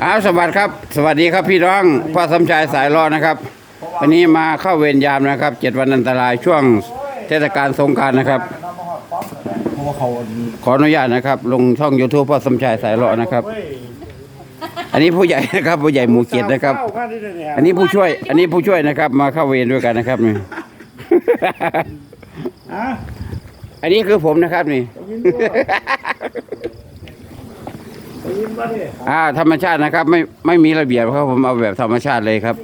อ้าวสวัสดีครับ สวัสดีครับพี่น้องพ่อสมชายสายรอนะครับ วันนี้มาเข้าเวรยามนะครับเจ็ดวันอันตรายช่วงเทศกาลสงกรารนะครับเพราะว่าเขาขออนุญาตนะครับ ลงช่อง YouTube พ่อสมชายสายรอนะครับ อันนี้ผู้ใหญ่นะครับ ผู้ใหญ่หมู่เกียรตินะครับ อันนี้ผู้ช่วย อันนี้ผู้ช่วยนะครับ มาเข้าเวรด้วยกันนะครับนี่อะอันนี้คือผมนะครับนี่ได้ยิ นป่ะดิอ่าธรรมชาตินะครับ ไม่ไม่มีระเบียบครับผมเอาแบบธรรมชาติเลยครับ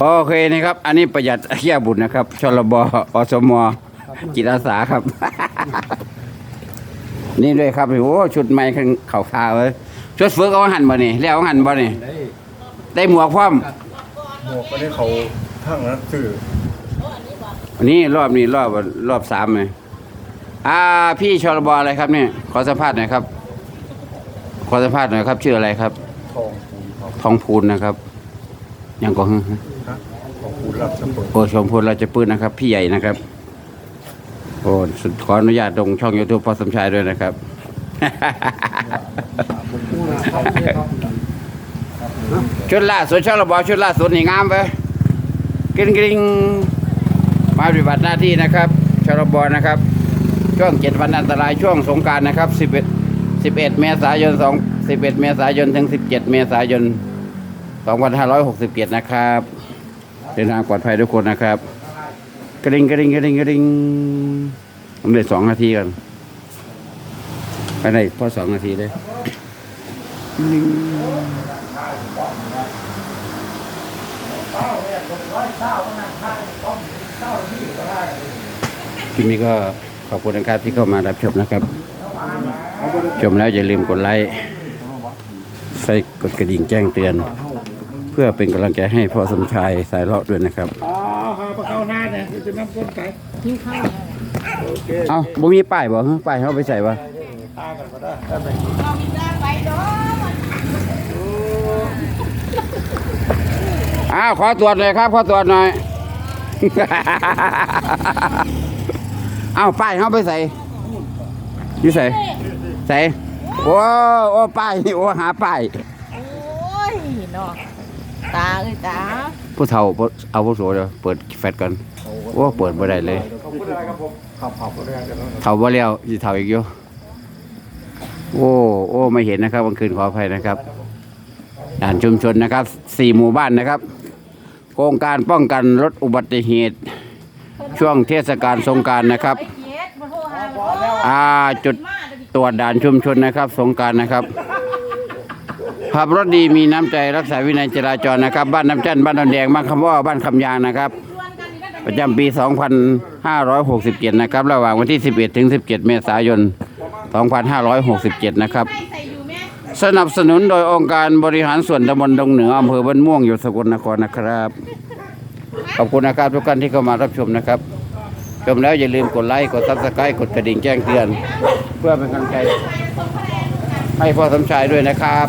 โอเคนะครับ อันนี้ประหยัดเขี้ยบุญนะครับชลบอสมจิตอาสาครับ นี่ด้วยครับโอ้ชุดใหม่ข้างเข่าคาเลยชุดฝึกเอาหันบ่นี่แล้วเอาหันบ่นี่ได้ได้หมวกพร้อมหมวกก็ได้เขาทั้งนั้นสื่ออันนี้รอบนี้รอบรอบสามเลย อ่า พี่ชลบอะไรครับเนี่ยขอสัมภาษณ์หน่อยครับ ขอสัมภาษณ์หน่อยครับ ชื่ออะไรครับ ทองปูนครับทองพูนนะครับ ยังก็ฮะทองปูนรับสมุนโอชมพูนเราจะปืนนะครับ พี่ใหญ่นะครับ โอ้สุดขออนุญาตลงช่องยูทูบพอสมชายด้วยนะครับ ชุดล่าสุดช่องระบอชุดล่าสุดนี่งามไปกริ้งกริ้งมาปฏิบัติหน้าที่นะครับชลบนะครับ ช่วงเจ็ดวันอันตรายช่วงสงการนะครับสิบเอ็ดสิบเอ็ดเมษายนสองสิบเอ็ดเมษายน ถึงสิบเจ็ดเมษายนสองพันห้าร้อยหกสิบเจ็ดนะครับ เดินทางปลอดภัยทุกคนนะครับ กระดิ่งกระดิ่งกระดิ่งกระดิ่งผมเลยสองนาทีกันไปไหนพอสองนาทีเลยคลิปนี้ก็ ขอบคุณนะครับที่เข้ามารับชมนะครับ ชมแล้วอย่าลืมกดไลค์ใส่กดกระดิ่งแจ้งเตือน เพื่อเป็นกำลังใจให้พ่อสมชายสายเลาะด้วยนะครับ อ๋อเขาไปเข้าหน้าเนี่ยจะน้ำก้นไก่เอาบ่มีป้ายบ่ฮะป้ายเขาไปใส่บ่ตากันก็ได้ได้ไหมอ้าวขอตรวจเลยครับ ขอตรวจหน่อยเอาป้ายเขาไปใส่อยู่ใส่ใส่โอ้โอ้ป้ายโอ้หาป้ายโอ้ยเนาะตาเอ้ยตาผู้เฒ่าผู้เอาผู้โสเดี๋ยวเปิดแฟลชก่อนโอ้เปิดบ่ได้เลยขอบคุณอะไรครับผมขับขับก็ได้กันแล้วเฒ่าบ่แล้วสิเฒ่าอีกอยู่โอ้โอ้ไม่เห็นนะครับกลางคืนขออภัยนะครับด่านชุมชนนะครับสี่หมู่บ้านนะครับ โครงการป้องกันลดอุบัติเหตุ ช่วงเทศกาลสงการนะครับ อ่าจุดตรวจด่านชุมชนนะครับ สงการนะครับขับรถดีมีน้ำใจรักษาวินัยจราจรนะครับ บ้านน้ำจันบ้านดอนแดงบ้านคำว่าบ้านคำยางนะครับ ประจำปี 2567 นะครับ ระหว่างวันที่ 11 ถึง 17 เมษายน 2567 นะครับใส่อยู่แม่สนับสนุนโดยองค์การบริหารส่วนตำบลดงเหนืออำเภอบ้านม่วงอยู่สกลนครนะครับ ขอบคุณนะครับทุกท่านที่เข้ามารับชมนะครับ ชมแล้วอย่าลืมกดไลค์ กดซับสไครต์กดกระดิ่งแจ้งเตือน เพื่อเป็นกำลังใจ ให้พ่อสมชายด้วยนะครับ